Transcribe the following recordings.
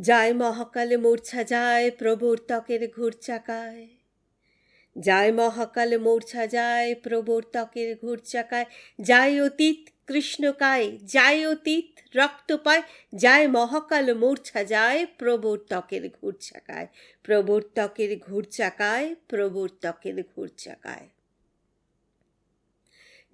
যায় মহাকালে মূর্ছা, যায় প্রবর্তকের ঘুরচাকায় যায় মহাকালে মূর্ছা, যায় প্রবর্তকের ঘুরচাকায় যায় অতীত কৃষ্ণকায়, যায় অতীত রক্ত পায় যায় মহাকাল মূর্ছা, যায় প্রবর্তকের ঘুরচাকায় প্রবর্তকের ঘুরচাকায় প্রবর্তকের ঘুরচাকায়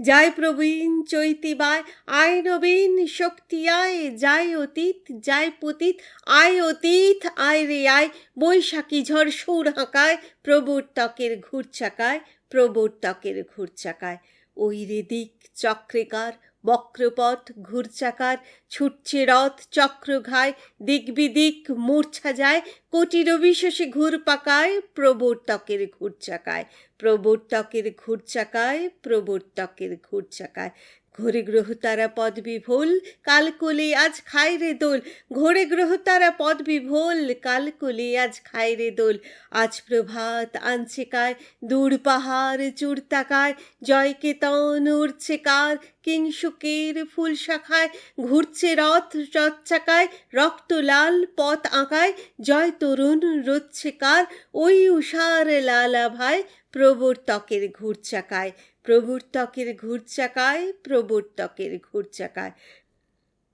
যায় প্রবীণ চৈতিবায়, আয় নবীন শক্তি আয় যায় অতীত, যায় পতীত, আয় অতীত, আয় রে আয়, বৈশাখী ঝড় সুর হাঁকায় প্রবর্তকের ঘুরচাকায় প্রবর্তকের ঘুরচাকায়। ওই রে দিক চক্রেকার বক্রপথ, ঘুরচাকার, ছুটছে রথ চক্র ঘায় দিকবিদিক মূর্ছা যায় কোটির বিশেষে ঘুর পাকায় প্রবর্তকের ঘুরচাকায় প্রবর্তকের ঘুরচাকায় প্রবর্তকের ঘুরচাকায়। ঘোরে গ্রহ তারা পদ বিভোল, কালকলি আজ খায় রে দোল। ঘোরে গ্রহ তারা পদ বিভোল, কালকলি আজ খায় রে দোল। আজ প্রভাত আনছে কায়, দূর পাহাড় চূড় তাকায়। জয় কেতন উড়ছে কার কিংসুকের ফুল শাখায়। ঘুরছে রথ রথ চাকায়, রক্ত লাল পথ আঁকায়। জয় তরুণ রচ্ছে কার, ওই উষার লালা ভাই প্রবর্তকের ঘুরচাকায় প্রবর্তকের ঘুরচাকায় প্রবর্তকের ঘুরচাকায়।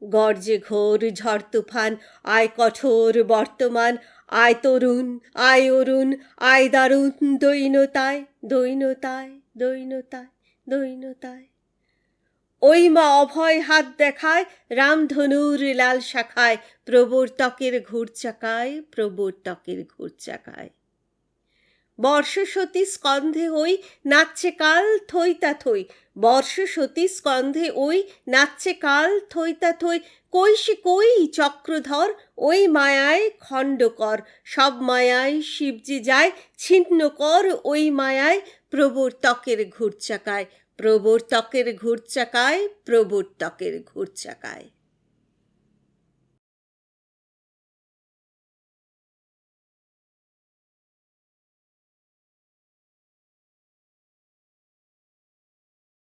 গর্জে ঘোর ঝড় তুফান, আয় কঠোর বর্তমান, আয় তরুণ, আয় অরুণ, আয় দারুণ, দৈনতায় দৈনতায় দৈনতায় দৈনতায়। ওই মা অভয় হাত দেখায়, রামধনুর লাল শাখায়, প্রবর্তকের ঘুরচাকায় প্রবর্তকের ঘুরচাকায়। বর্ষসতী স্কন্ধে হই নাচছে কাল থইতা থই। বর্ষসতী স্কন্ধে ওই নাচছে কাল থইতা থই। কই সে কই চক্রধর, ওই মায়ায় খণ্ড কর সব মায়ায় শিবজি যায়, ছিন্ন কর ওই মায়ায়। প্রবর্তকের ঘুরচাকায় প্রবর্তকের ঘুরচাকায় প্রবর্তকের ঘুরচাকায়।